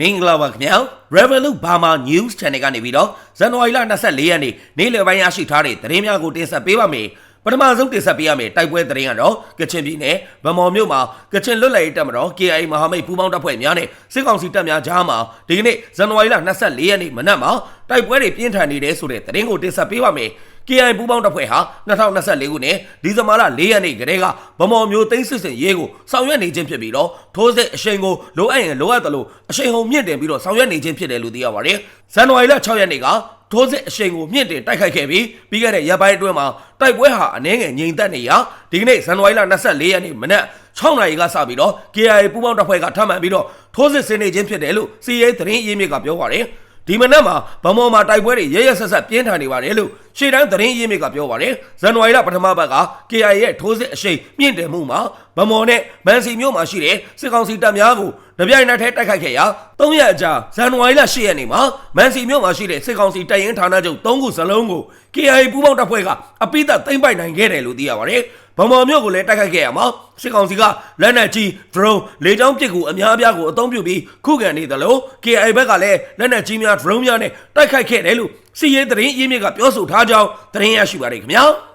မင်္ဂလာပါခင်ဗျာ Revolut Burma News Channel ကနေပြီးတော့ဇန်နဝါရီလ24ရက်နေ့နေ့လယ်ပိုင်းရရှိထားတဲ့သတင်းများကိုတင်ဆက်ပေးပါမယ်ပထမဆုံးတင်ဆက်ပေးရမယ့်တိုက်ပွဲသတင်းကတော့ကချင်ပြည်နယ်ဗမော်မြို့မှာကချင်လွတ်လပ်ရေးတပ်မတော် KIA မဟာမိတ်ပူးပေါင်းတပ်ဖွဲ့များနဲ့စစ်ကောင်စီတပ်များကြားမှာဒီကနေ့ဇန်နဝါရီလ24ရက်နေ့မနက်မှာတိုက်ပွဲတွေပြင်းထန်နေတယ်ဆိုတဲ့သတင်းကိုတင်ဆက်ပေးပါမယ် KI ပူးပေါင်းတပ်ဖွဲ့ဟာ2024ခုနှစ်ဒီဇင်ဘာလ4ရက်နေ့ကတည်းကဗမော်မျိုးသိန်းစစ်စင်ရေးကိုဆောင်ရွက်နေခြင်းဖြစ်ပြီးတော့ထိုးစစ်အရှိန်ကိုလိုအပ်ရင်လိုအပ်တယ်လို့အရှိန်ဟုန်မြင့်တင်ပြီးတော့ဆောင်ရွက်နေခြင်းဖြစ်တယ်လို့သိရပါတယ်။ဇန်နဝါရီလ6ရက်နေ့ကထိုးစစ်အရှိန်ကိုမြင့်တင်တိုက်ခိုက်ခဲ့ပြီးပြီးခဲ့တဲ့ရက်ပိုင်းအတွင်းမှာတိုက်ပွဲဟာအနည်းငယ်ငြိမ်သက်နေရာဒီကနေ့ဇန်နဝါရီလ24ရက်နေ့မနက်6နာရီကစပြီးတော့ KI ပူးပေါင်းတပ်ဖွဲ့ကထပ်မံပြီးတော့ထိုးစစ်ဆင်နေခြင်းဖြစ်တယ်လို့စီရေးသတင်းရင်းမြစ်ကပြောပါတယ်။ ဒီမနက်မှာဗမော်မှာတိုက်ပွဲတွေရရဆက်ဆက်ပြင်းထန်နေပါတယ်လို့ရှေ့တန်းသတင်းရင်းမြစ်ကပြောပါတယ်ဇန်နဝါရီလပထမပတ်က KIA ရဲ့ထိုးစစ်အရှိန်မြင့်တယ်မှုမှာဗမော်နဲ့မန်စီမြို့မှာရှိတဲ့စစ်ကောင်စီတပ်များကိုတပြိုင်နက်တည်းတိုက်ခိုက်ခဲ့ရာ၃ရက်အကြာဇန်နဝါရီလ10ရက်နေ့မှာမန်စီမြို့မှာရှိတဲ့စစ်ကောင်စီတပ်ရင်းဌာနချုပ်၃ခုစလုံးကို KIA ပူးပေါင်းတပ်ဖွဲ့ကအပိသက်သိမ်းပိုက်နိုင်ခဲ့တယ်လို့သိရပါတယ် ဗမော်မြို့ကိုလည်းတိုက်ခိုက်ခဲ့ရမှာစစ်ကောင်စီကလက်နက်ကြီး drone လေကြောင်းပစ်ကူအများအပြားကိုအသုံးပြုပြီးခုခံနေတယ်လို့ KIA ဘက်ကလည်းလက်နက်ကြီးများ drone များနဲ့တိုက်ခိုက်ခဲ့တယ်လို့စီရေးသတင်းရင်းမြစ်ကပြောဆိုထားကြောင်းသတင်းရရှိပါတယ်ခင်ဗျာ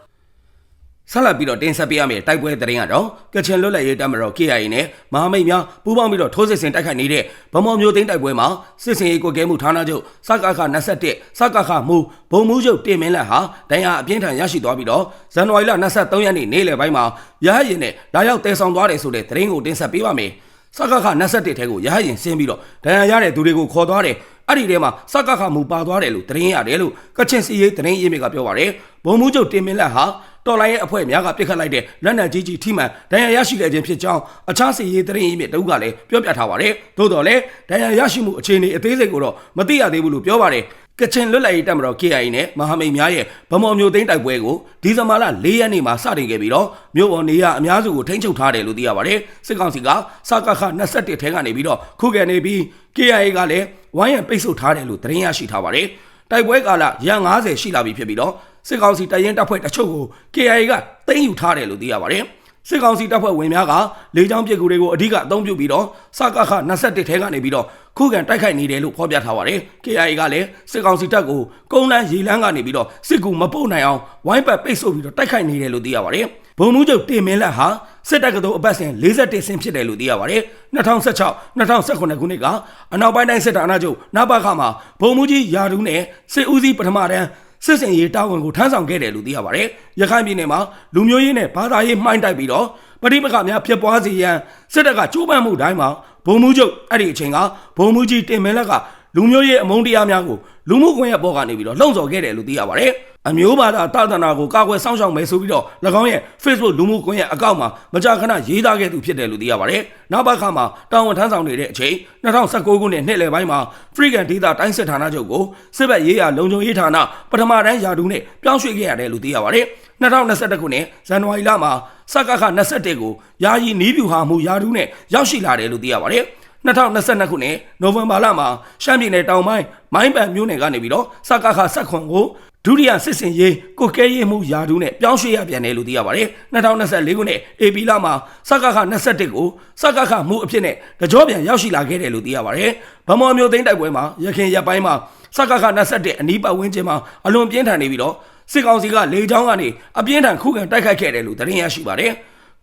ဆက်လက်ပြီးတော့တင်ဆက်ပေးရမယ့်တိုက်ပွဲသတင်းကတော့ကချင်လွတ်လပ်ရေးတပ်မတော် KIA နဲ့မဟာမိတ်များပူးပေါင်းပြီးတော့ထိုးစစ်ဆင်တိုက်ခိုက်နေတဲ့ဗမော်မျိုးသိန်းတိုက်ပွဲမှာစစ်စင်ရေးကွက်ကဲမှုဌာနချုပ်စကခ21စကခမူဘုံမှုချုပ်တင်မင်းလက်ဟာဒဏ်ရာအပြင်းထန်ရရှိသွားပြီးတော့ဇန်နဝါရီလ23ရက်နေ့နေ့လယ်ပိုင်းမှာရဟရင်နဲ့လာရောက်တည်ဆောင်သွားတယ်ဆိုတဲ့သတင်းကိုတင်ဆက်ပေးပါမယ်စကခ21ထဲကိုရဟရင်ဆင်းပြီးတော့ဒဏ်ရာရတဲ့သူတွေကိုခေါ်သွားတယ်အဲ့ဒီထဲမှာစကခမူပါသွားတယ်လို့သတင်းရတယ်လို့ကချင်စီရေးသတင်းရင်းမြစ်ကပြောပါတယ်ဘုံမှုချုပ်တင်မင်းလက်ဟာ တော်လိုင်းရဲ့အဖွဲ့များကပြစ်ခတ်လိုက်တဲ့လက်နက်ကြီးကြီးထိမှန်ဒဏ်ရာရရှိခဲ့ခြင်းဖြစ်ကြောင်းအခြားစီရေးသတင်းရင်းမြစ်တုကလည်းပြောပြထားပါတယ်သို့တော်လည်းဒဏ်ရာရရှိမှုအခြေအနေအသေးစိတ်ကိုတော့မသိရသေးဘူးလို့ပြောပါတယ်ကချင်လွတ်လပ်ရေးတပ်မတော် KIA နဲ့မဟာမိတ်များရဲ့ဗမော်မျိုးသိန်းတိုက်ပွဲကိုဒီဇင်ဘာလ၄ရက်နေ့မှာစတင်ခဲ့ပြီးတော့မြို့ပေါ်နေရအများစုကိုထိန်းချုပ်ထားတယ်လို့သိရပါတယ်စစ်ကောင်စီကစကခ21ထဲကနေပြီးတော့ခုခံနေပြီး KIA ကလည်းဝိုင်းရံပိတ်ဆို့ထားတယ်လို့သတင်းရရှိထားပါတယ်တိုက်ပွဲကာလရ90ရှိလာပြီဖြစ်ပြီးတော့ စစ်ကောင်စီတရင်တပ်ဖွဲ့တချို့ကို KIA ကသိမ်းယူထားတယ်လို့သိရပါတယ်စစ်ကောင်စီတပ်ဖွဲ့ဝင်များကလေကြောင်းပစ်ကူတွေကိုအဓိကအသုံးပြုပြီးတော့စကခ21ထဲကနေပြီးတော့ခုခံတိုက်ခိုက်နေတယ်လို့ဖော်ပြထားပါတယ်။ KIA ကလည်းစစ်ကောင်စီတပ်ကိုကုန်းလန်းရေလန်းကနေပြီးတော့စစ်ကူမပုတ်နိုင်အောင်ဝိုင်းပတ်ပိတ်ဆို့ပြီးတော့တိုက်ခိုက်နေတယ်လို့သိရပါတယ်။ဘုံမှုချုပ်တင်မင်းလက်ဟာစစ်တပ်ကတော်အပတ်စဉ်41ဆင်းဖြစ်တယ်လို့သိရပါတယ်။2016 2018ခုနှစ်ကအနောက်ပိုင်းတိုင်းစစ်ဌာနချုပ်နဘခမှာဘုံမှုကြီးယာဒူးနဲ့စစ်ဦးစီးပထမတန်း စစ်စင်ရေးတာဝန်ကိုထမ်းဆောင်ခဲ့တယ်လို့သိရပါတယ်။ရခိုင်ပြည်နယ်မှာလူမျိုးရေးနဲ့ဘာသာရေးမှိုင်းတိုက်ပြီးတော့ပဋိပက္ခများဖြစ်ပွားစေရန်စစ်တပ်ကကြိုးပမ်းမှုတိုင်းမှာဘုံမှုချုပ်အဲ့ဒီအချိန်ကဘုံမှုကြီးတင်မင်းလက်က လူမျိုးရေးအမုန်းတရားများကိုလူမှုကွန်ရက်ပေါ်ကနေပြီးတော့လှုံ့ဆော်ခဲ့တယ်လို့သိရပါတယ်။အမျိုးဘာသာတာသနာကိုကာကွယ်စောင့်ရှောက်မယ်ဆိုပြီးတော့၎င်းရဲ့ Facebook လူမှုကွန်ရက်အကောင့်မှာမကြာခဏရေးသားခဲ့သူဖြစ်တယ်လို့သိရပါတယ်။နောက်တစ်ခါမှာတာဝန်ထမ်းဆောင်နေတဲ့အချိန်2019ခုနှစ်နှစ်လယ်ပိုင်းမှာ Freegan Data တိုင်းစစ်ဌာနချုပ်ကိုစစ်ဘက်ရေးရာလုံခြုံရေးဌာနပထမတန်းယာဒူးနဲ့ပြောင်းရွှေ့ခဲ့ရတယ်လို့သိရပါတယ်။2021ခုနှစ်ဇန်နဝါရီလမှာစကခ21ကိုယာယီနီးပြူဟာမှုယာဒူးနဲ့ရောက်ရှိလာတယ်လို့သိရပါတယ်။ 2022ခုနှစ်နိုဝင်ဘာလမှာရှမ်းပြည်နယ်တောင်ပိုင်းမိုင်းပန်မြို့နယ်ကနေပြီးတော့စကခဆက်ခွန်ကိုဒုတိယစစ်စင်ရေးကိုကဲရေးမှုယာဒူးနဲ့ပြောင်းရွှေ့ရပြန်တယ်လို့သိရပါတယ်2024ခုနှစ်အေပီလမှာစကခ21ကိုစကခမှုအဖြစ်နဲ့ကြောပြန်ရောက်ရှိလာခဲ့တယ်လို့သိရပါတယ်ဗမော်မျိုးသိန်းတိုက်ပွဲမှာရခင်ရက်ပိုင်းမှာစကခ21အနီးပတ်ဝန်းကျင်မှာအလွန်ပြင်းထန်နေပြီးတော့စစ်ကောင်စီကလေကြောင်းကနေအပြင်းထန်ခုခံတိုက်ခိုက်ခဲ့တယ်လို့သတင်းရရှိပါတယ်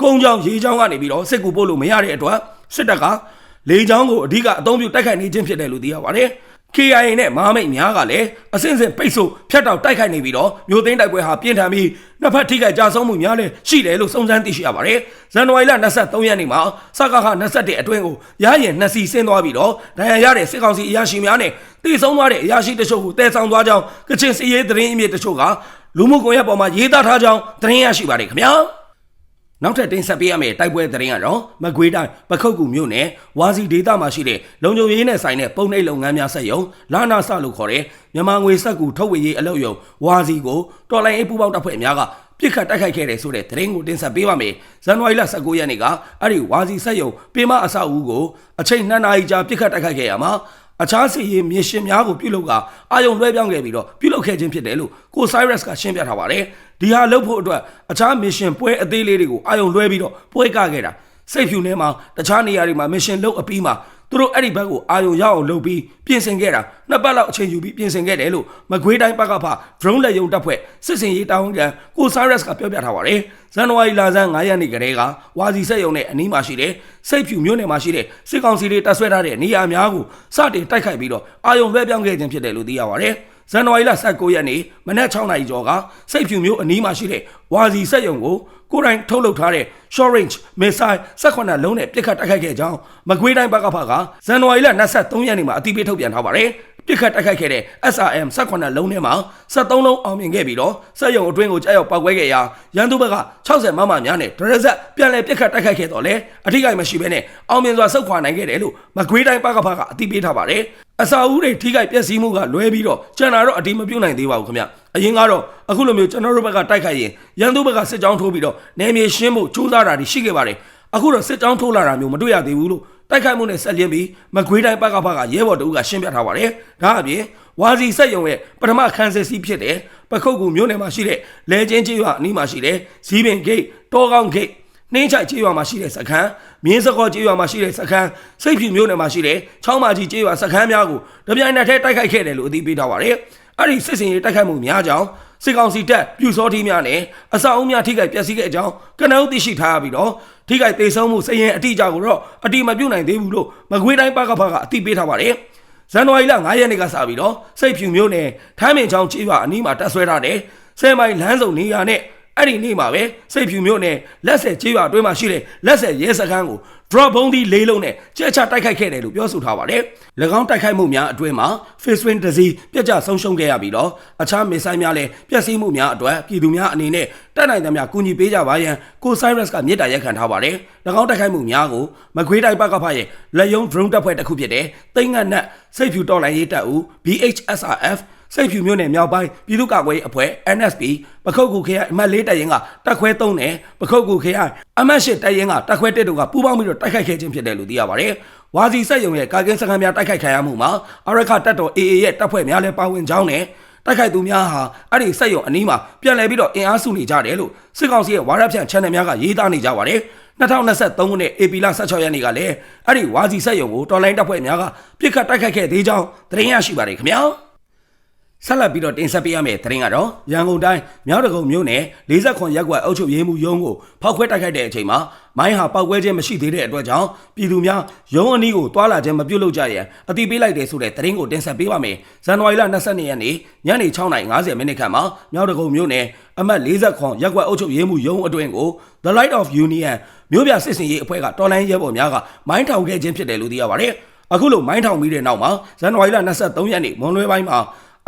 ကုန်းချောင်းရေချောင်းကနေပြီးတော့စစ်ကူပို့လို့မရတဲ့အတွက်စစ်တပ်က လေချောင်းကိုအဓိကအသုံးပြုတိုက်ခိုက်နေခြင်းဖြစ်တယ်လို့သိရပါတယ်။ KIA နဲ့မဟာမိတ်များကလည်းအစင်းစင်ပိတ်ဆို့ဖျက်တောက်တိုက်ခိုက်နေပြီးတော့မျိုးသိန်းတိုက်ပွဲဟာပြင်းထန်ပြီးနှစ်ဖက်ထိခိုက်ကြဆုံးမှုများလည်းရှိတယ်လို့စုံစမ်းသိရှိရပါတယ်။ဇန်နဝါရီလ23ရက်နေ့မှာစကခ21အတွင်းကိုရရင်နှစ်စီဆင်းသွားပြီးတော့ဒဏ်ရာရတဲ့စစ်ကောင်စီအရာရှိများနဲ့တည်ဆုံးသွားတဲ့အရာရှိတချို့ကိုတည်ဆောင်သွားကြောင်းကချင်စီရေးသတင်းအမြစ်တချို့ကလူမှုကွန်ရက်ပေါ်မှာရေးသားထားကြောင်းသတင်းရရှိပါတယ်ခင်ဗျာ။ နောက်ထပ်တင်ဆက်ပေးရမယ့်တိုက်ပွဲသတင်းကတော့မကွေးတိုင်းပခုတ်ကူမြို့နယ်ဝါစီဒေသမှာရှိတဲ့လုံခြုံရေးနဲ့ဆိုင်တဲ့ပုံနှိပ်လုပ်ငန်းများဆက်ယုံလာနာဆလို့ခေါ်တဲ့မြန်မာငွေစက်ကူထုတ်ဝေရေးအလုပ်ယုံဝါစီကိုတော်လိုင်းအေးပူပေါင်းတပ်ဖွဲ့များကပြစ်ခတ်တိုက်ခိုက်ခဲ့တယ်ဆိုတဲ့သတင်းကိုတင်ဆက်ပေးပါမယ်။ဇန်နဝါရီလ19ရက်နေ့ကအဲ့ဒီဝါစီဆက်ယုံပေမအဆောက်အဦကိုအချိန်2နာရီကြာပြစ်ခတ်တိုက်ခိုက်ခဲ့ရမှာ အခြားစီရင်မြေရှင်များကိုပြုလုပ်ကအာယုံလွှဲပြောင်းခဲ့ပြီးတော့ပြုလုပ်ခဲ့ခြင်းဖြစ်တယ်လို့ကိုဆိုင်ရပ်စ်ကရှင်းပြထားပါတယ်ဒီဟာလုပ်ဖို့အတွက်အခြားမစ်ရှင်ပွဲအသေးလေးတွေကိုအာယုံလွှဲပြီးတော့ပွဲကခဲ့တာစိတ်ဖြူထဲမှာတခြားနေရာတွေမှာမစ်ရှင်လုပ်အပြီးမှာ သူသူတို့အဲ့ဒီဘက်ကိုအာယုံရအောင်လုပ်ပြီးပြင်ဆင်ခဲ့တာနှစ်ပတ်လောက်အချိန်ယူပြီးပြင်ဆင်ခဲ့တယ်လို့မကွေးတိုင်းဘက်ကဖ drone လက်ယုံတပ်ဖွဲ့စစ်စင်ရေးတာဝန်ခံကိုဆိုင်ရပ်စ်ကပြောပြထားပါတယ်ဇန်နဝါရီလဆန်း9ရက်နေ့ကတည်းကဝါစီဆက်ယုံနဲ့အနီးမှာရှိတဲ့စိတ်ဖြူမြို့နယ်မှာရှိတဲ့စစ်ကောင်စီတွေတပ်ဆွဲထားတဲ့နေရာများကိုစတင်တိုက်ခိုက်ပြီးတော့အာယုံလွှဲပြောင်းခဲ့ခြင်းဖြစ်တယ်လို့သိရပါတယ် ဇန်နဝါရီလ19ရက်နေ့မနက်6နာရီကျော်ကစိတ်ဖြူမျိုးအနီးမှာရှိတဲ့ဝါစီဆက်ယုံကိုကိုယ်တိုင်ထုတ်လုပ်ထားတဲ့ short range missile 18လုံးနဲ့ပစ်ခတ်တိုက်ခိုက်ခဲ့ကြောင်းမကွေးတိုင်းဘက်ကဖကဇန်နဝါရီလ23ရက်နေ့မှာအတိပေးထုတ်ပြန်ထားပါတယ် ပြစ်ခတ်တိုက်ခိုက်ခဲ့တဲ့ SRM 18လုံးထဲမှာ73လုံးအောင်မြင်ခဲ့ပြီးတော့စက်ရုံအတွင်းကိုကြောက်ရောက်ပောက်ကွဲခဲ့ရာရန်သူဘက်က60မမများနဲ့ဒရဇက်ပြန်လည်ပြစ်ခတ်တိုက်ခိုက်ခဲ့တော့လေအထိကိမရှိဘဲနဲ့အောင်မြင်စွာဆုတ်ခွာနိုင်ခဲ့တယ်လို့မကွေးတိုင်းပကဖကအတိပေးထားပါတယ်အစာဦးတွေထိခိုက်ပျက်စီးမှုကလွဲပြီးတော့ကျန်တာတော့အတိမပြုတ်နိုင်သေးပါဘူးခင်ဗျအရင်ကတော့အခုလိုမျိုးကျွန်တော်တို့ဘက်ကတိုက်ခိုက်ရင်ရန်သူဘက်ကစစ်ကြောင်းထိုးပြီးတော့နယ်မြေရှင်းဖို့စူးစမ်းတာတွေရှိခဲ့ပါတယ်အခုတော့စစ်ကြောင်းထိုးလာတာမျိုးမတွေ့ရသေးဘူးလို့ တိုက်ခိုက်မှုနဲ့ဆက်လျင်းပြီးမကွေးတိုင်းပကဖကရဲဘော်တို့ကရှင်းပြထားပါတယ်ဒါအပြင်ဝါစီစက်ယုံရဲ့ပထမခန်းစစ်စီးဖြစ်တဲ့ပခုတ်ကူမြို့နယ်မှာရှိတဲ့လဲချင်းကျေးရွာအနီးမှာရှိတဲ့ဇီးပင်ဂိတ်တောကောင်းဂိတ်နှင်းချိုက်ကျေးရွာမှာရှိတဲ့စခန်းမြင်းစကောကျေးရွာမှာရှိတဲ့စခန်းစိတ်ဖြူမြို့နယ်မှာရှိတဲ့ချောင်းမကြီးကျေးရွာစခန်းများကိုတပြိုင်နက်တည်းတိုက်ခိုက်ခဲ့တယ်လို့အသိပေးထားပါတယ်အဲ့ဒီစစ်စင်ရေးတိုက်ခိုက်မှုများကြောင်း စစ်ကောင်စီတပ်ပြူစောထီးများနဲ့အဆောက်အဦများထိခိုက်ပျက်စီးခဲ့ကြောင်းကနဦးသိရှိထားရပြီးတော့ထိခိုက်ဒေဆုံးမှုစည်ရင်အတိအကျကိုတော့အတိမပြုတ်နိုင်သေးဘူးလို့မကွေးတိုင်းပကဖကအသိပေးထားပါတယ်ဇန်နဝါရီလ9ရက်နေ့ကစပြီးတော့စိတ်ဖြူမျိုးနဲ့ထမ်းမင်ချောင်းကျေးရွာအနီးမှာတက်ဆွဲထားတဲ့ဆယ်မိုင်လမ်းစုံနေရာနဲ့အဲ့ဒီနေ့မှာပဲစိတ်ဖြူမျိုးနဲ့လက်ဆက်ကျေးရွာအတွင်းမှာရှိတဲ့လက်ဆက်ရဲစခန်းကို drop ဘုံဒီလေးလုံးနဲ့ကြက်ချတိုက်ခိုက်ခဲ့တယ်လို့ပြောဆိုထားပါတယ်။၎င်းတိုက်ခိုက်မှုများအတွင်းမှာ face win တစ်စီးပြက်ကျဆုံးရှုံးခဲ့ရပြီးတော့အခြားမစ်ဆိုင်များလည်းပျက်စီးမှုများအတွက်ပြည်သူများအနေနဲ့တက်နိုင်သမျှကူညီပေးကြပါရန်ကို Cyrus ကမြေတားရက်ခံထားပါတယ်။၎င်းတိုက်ခိုက်မှုများကိုမကွေးတိုင်းဘက်ကဖရဲ့လက်ယုံ drone တပ်ဖွဲ့တစ်ခုဖြစ်တဲ့တိတ်ငတ်နက်စိတ်ဖြူတော်လိုင်းရေးတပ်ဦး BHSRF စိတ်ဖြူမျိုးနယ်မြောက်ပိုင်းပြည်သူ့ကာကွယ်ရေးအဖွဲ့ NSP ပခုတ်ကူခရိုင်အမှတ်၄တပ်ရင်းကတပ်ခွဲ3နဲ့ပခုတ်ကူခရိုင်အမှတ်၈တပ်ရင်းကတပ်ခွဲ1တို့ကပူးပေါင်းပြီးတော့တိုက်ခိုက်ခဲ့ခြင်းဖြစ်တယ်လို့သိရပါတယ်။ဝါစီစက်ယုံရဲ့ကာကင်းစခန်းများတိုက်ခိုက်ခံရမှုမှာအရခတပ်တော် AA ရဲ့တပ်ဖွဲ့များလည်းပါဝင်ကြောင်းနဲ့တိုက်ခိုက်သူများဟာအဲ့ဒီစက်ယုံအနီးမှာပြန်လည်ပြီးတော့အင်အားစုနေကြတယ်လို့စစ်ကောင်စီရဲ့ဝါရဖြန့် channel များကရေးသားနေကြပါတယ်။2023ခုနှစ်ဧပြီလ16ရက်နေ့ကလည်းအဲ့ဒီဝါစီစက်ယုံကိုတော်လိုင်းတပ်ဖွဲ့များကပြစ်ခတ်တိုက်ခိုက်ခဲ့သေးကြောင်းသတင်းရရှိပါတယ်ခင်ဗျာ။ ဆက်လက်ပြီးတော့တင်ဆက်ပေးရမယ့်သတင်းကတော့ရန်ကုန်တိုင်းမြောက်တကုံမြို့နယ်40ခွန်ရက်ကွက်အုပ်ချုပ်ရေးမှူးရုံးကိုဖောက်ခွဲတိုက်ခိုက်တဲ့အချိန်မှာမိုင်းဟာပောက်ကွဲခြင်းမရှိသေးတဲ့အတွက်ကြောင့်ပြည်သူများရုံးအနီးကိုတွာလာခြင်းမပြုတ်လို့ကြရန်အတိပေးလိုက်တယ်ဆိုတဲ့သတင်းကိုတင်ဆက်ပေးပါမယ်။ဇန်နဝါရီလ22ရက်နေ့ညနေ6:50မိနစ်ခန့်မှာမြောက်တကုံမြို့နယ်အမှတ်40ခွန်ရက်ကွက်အုပ်ချုပ်ရေးမှူးရုံးအတွင်းကို The Light of Union မြို့ပြစစ်စင်ရေးအဖွဲ့ကတော်လိုင်းရဲဘော်များကမိုင်းထောင်ခဲ့ခြင်းဖြစ်တယ်လို့သိရပါတယ်။အခုလိုမိုင်းထောင်ပြီးတဲ့နောက်မှာဇန်နဝါရီလ23ရက်နေ့မွန်လွဲပိုင်းမှာ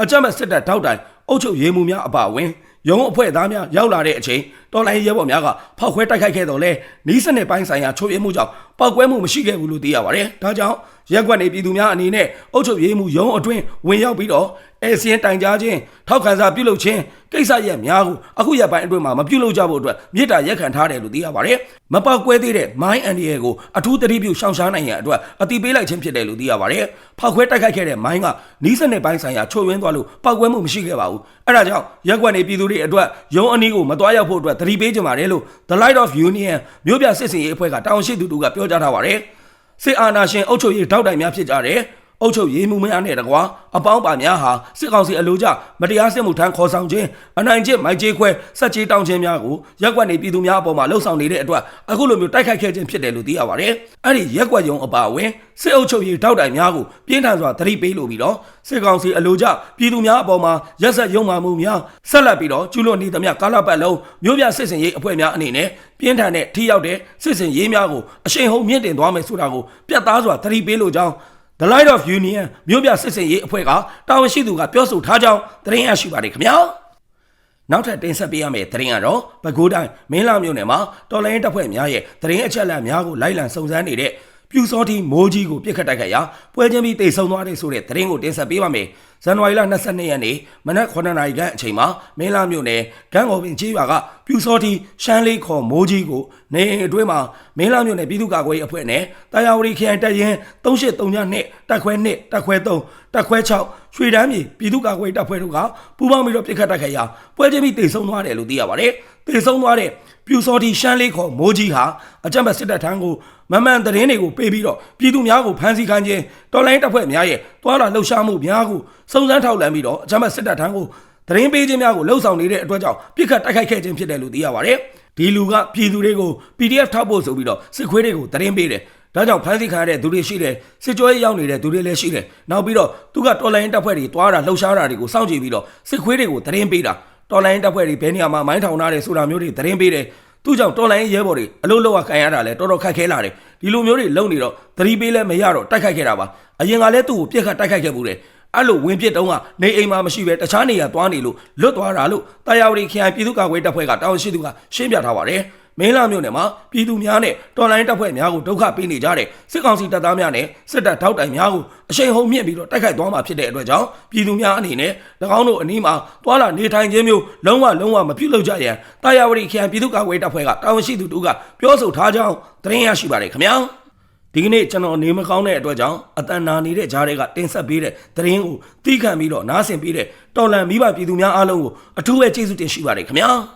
အကြမ်းမဲ့စစ်တပ်ထောက်တိုင်အုပ်ချုပ်ရေးမှုများအပါအဝင်ရုံးအဖွဲ့သားများရောက်လာတဲ့အချိန်တော်လိုင်းရဲဘော်များကဖောက်ခွဲတိုက်ခိုက်ခဲ့တော့လဲနီးစနစ်ပိုင်းဆိုင်ရာချုပ်ရမှုကြောင့်ပောက်ကွဲမှုမရှိခဲ့ဘူးလို့သိရပါတယ်။ဒါကြောင့်ရက်ကွက်နေပြည်သူများအနေနဲ့အုပ်ချုပ်ရေးမှုရုံးအတွင်းဝင်ရောက်ပြီးတော့ အဲစင်းတိုင်ကြားခြင်းထောက်ခံစာပြုလုပ်ခြင်းကိစ္စရက်များကိုအခုရက်ပိုင်းအတွင်းမှာမပြုလုပ်ကြဖို့အတွက်မြေတားရက်ခံထားတယ်လို့သိရပါတယ်။မပောက်ကွဲသေးတဲ့ Mine and ကိုအထူးသတိပြုရှောင်ရှားနိုင်ရန်အတွက်အတိပေးလိုက်ခြင်းဖြစ်တယ်လို့သိရပါတယ်။ဖောက်ခွဲတိုက်ခိုက်ခဲ့တဲ့ Mine ကနီးစနစ်ပိုင်းဆိုင်ရာချုပ်ရင်းသွားလို့ပောက်ကွဲမှုမရှိခဲ့ပါဘူး။အဲဒါကြောင့်ရက်ကွက်နေပြည်သူတွေအတွက်ရုံးအနီးကိုမတွားရောက်ဖို့အတွက်သတိပေးကြပါတယ်လို့ The Light of Union မြို့ပြစစ်စင်ရေးအဖွဲ့ကတာဝန်ရှိသူတို့ကပြောကြားထားပါတယ်။စစ်အာဏာရှင်အုပ်ချုပ်ရေးထောက်တိုင်များဖြစ်ကြတယ်။ အုပ်ချုပ်ရေးမှုများနဲ့တကွာအပေါင်းပါများဟာစစ်ကောင်စီအလို့ကြမတရားစစ်မှုထမ်းခေါ်ဆောင်ခြင်းအနိုင်ကျင့်မိုက်ကြေးခွဲစက်ကြေးတောင်းခြင်းများကိုရက်ကွက်နေပြည်သူများအပေါ်မှာလှုံ့ဆော်နေတဲ့အတွက်အခုလိုမျိုးတိုက်ခိုက်ခဲ့ခြင်းဖြစ်တယ်လို့သိရပါတယ်။အဲ့ဒီရက်ကွက်ယုံအပါအဝင်စစ်အုပ်ချုပ်ရေးထောက်တိုင်များကိုပြင်းထန်စွာသတိပေးလိုပြီးတော့စစ်ကောင်စီအလို့ကြပြည်သူများအပေါ်မှာရက်ဆက်ယုံမှမှုများဆက်လက်ပြီးတော့ကျူးလွန်နေသမျှကာလပတ်လုံးမျိုးပြစစ်စင်ရေးအဖွဲ့များအနေနဲ့ပြင်းထန်တဲ့ထိရောက်တဲ့စစ်စင်ရေးများကိုအရှိန်ဟုန်မြင့်တင်သွားမယ်ဆိုတာကိုပြတ်သားစွာသတိပေးလိုကြောင်း The Light of Union မြို့ပြစစ်စင်ရေးအဖွဲ့ကတာဝန်ရှိသူကပြောဆိုထားကြောင်းသတင်းရရှိပါတယ်ခင်ဗျာနောက်ထပ်တင်ဆက်ပေးရမယ့်သတင်းကတော့ပဲခူးတိုင်းမင်းလာမြို့နယ်မှာတော်လိုင်းတပ်ဖွဲ့များရဲ့သတင်းအချက်အလက်များကိုလိုက်လံစုံစမ်းနေတဲ့ ပြူစောတီမိုးကြီးကိုပြစ်ခတ်တိုက်ခိုက်ရာပွဲချင်းပြီးတိတ်ဆုံသွားတဲ့ဆိုတဲ့သတင်းကိုတင်ဆက်ပေးပါမယ်။ဇဇန်နဝါရီလ22ရက်နေ့မနက်9:00နာရီခန့်အချိန်မှာမင်းလာမြို့နယ်ကန်းကော်ပင်ကြီးရွာကပြူစောတီရှမ်းလေးခေါ်မိုးကြီးကိုနေအိမ်အတွင်းမှာမင်းလာမြို့နယ်ပြည်သူ့ကာကွယ်ရေးအဖွဲ့နဲ့တာယာဝတီခရိုင်တပ်ရင်း3832တပ်ခွဲ1တပ်ခွဲ3တပ်ခွဲ6ရွှေတန်းမြေပြည်သူ့ကာကွယ်ရေးတပ်ဖွဲ့တို့ကပူးပေါင်းပြီးတော့ပြစ်ခတ်တိုက်ခိုက်ရာပွဲချင်းပြီးတိတ်ဆုံးသွားတယ်လို့သိရပါတယ်။တိတ်ဆုံးသွားတဲ့ ပြူစောတီရှမ်းလေးခေါ်မိုးကြီးဟာအကြမ်းဖက်စစ်တပ်ထမ်းကိုမမှန်သတင်းတွေကိုပေးပြီးတော့ပြည်သူများကိုဖမ်းဆီးခိုင်းခြင်းတော်လိုင်းတပ်ဖွဲ့များရဲ့တွာလာလှုပ်ရှားမှုများကိုစုံစမ်းထောက်လှမ်းပြီးတော့အကြမ်းဖက်စစ်တပ်ထမ်းကိုသတင်းပေးခြင်းများကိုလှုပ်ဆောင်နေတဲ့အတွက်ကြောင့်ပြစ်ခတ်တိုက်ခိုက်ခဲ့ခြင်းဖြစ်တယ်လို့သိရပါတယ်။ဒီလူကပြည်သူတွေကို PDF ထောက်ဖို့ဆိုပြီးတော့စစ်ခွေးတွေကိုသတင်းပေးတယ်။ဒါကြောင့်ဖမ်းဆီးခံရတဲ့သူတွေရှိတယ်စစ်ကြောရေးရောက်နေတဲ့သူတွေလည်းရှိတယ်နောက်ပြီးတော့သူကတော်လိုင်းတပ်ဖွဲ့တွေတွားတာလှုပ်ရှားတာတွေကိုစောင့်ကြည့်ပြီးတော့စစ်ခွေးတွေကိုသတင်းပေးတာ တော်လိုင်းတပ်ဖွဲ့တွေဘယ်နေရာမှာမိုင်းထောင်ထားတယ်ဆိုတာမျိုးတွေသတင်းပေးတယ်သူကြောင့်တော်လိုင်းရဲဘော်တွေအလုံးလောက်ခံရတာလဲတော်တော်ခက်ခဲလာတယ်ဒီလိုမျိုးတွေလုံနေတော့သတိပေးလဲမရတော့တိုက်ခိုက်ခဲ့တာပါအရင်ကလည်းသူ့ကိုပြက်ခတ်တိုက်ခိုက်ခဲ့မှုတယ်အဲ့လိုဝင်ပြစ်တုံးကနေအိမ်မှာမရှိပဲတခြားနေရာသွားနေလို့လွတ်သွားတာလို့တာယာဝတီခရိုင်ပြည်သူ့ကာကွယ်တပ်ဖွဲ့ကတာဝန်ရှိသူကရှင်းပြထားပါတယ် မင်းလာမြို့နယ်မှာပြည်သူများနဲ့တော်လိုင်းတပ်ဖွဲ့များကိုဒုက္ခပေးနေကြတဲ့စစ်ကောင်စီတပ်သားများနဲ့စစ်တပ်ထောက်တိုင်များကိုအရှိန်ဟုန်မြင့်ပြီးတော့တိုက်ခိုက်သွားမှာဖြစ်တဲ့အတွက်ကြောင့်ပြည်သူများအနေနဲ့၎င်းတို့အနီးမှာတွာလာနေထိုင်ခြင်းမျိုးလုံးဝလုံးဝမပြုလုပ်ကြရန်တာယာဝတီခရိုင်ပြည်သူ့ကာကွယ်တပ်ဖွဲ့ကတာဝန်ရှိသူတို့ကပြောဆိုထားကြောင်းသတင်းရရှိပါတယ်ခင်ဗျာဒီကနေ့ကျွန်တော်နေမကောင်းတဲ့အတွက်ကြောင့်အတန်နာနေတဲ့ဂျားတွေကတင်ဆက်ပေးတဲ့သတင်းကိုတီးခံပြီးတော့နားဆင်ပေးတဲ့တော်လန်မိဘပြည်သူများအားလုံးကိုအထူးပဲကျေးဇူးတင်ရှိပါတယ်ခင်ဗျာ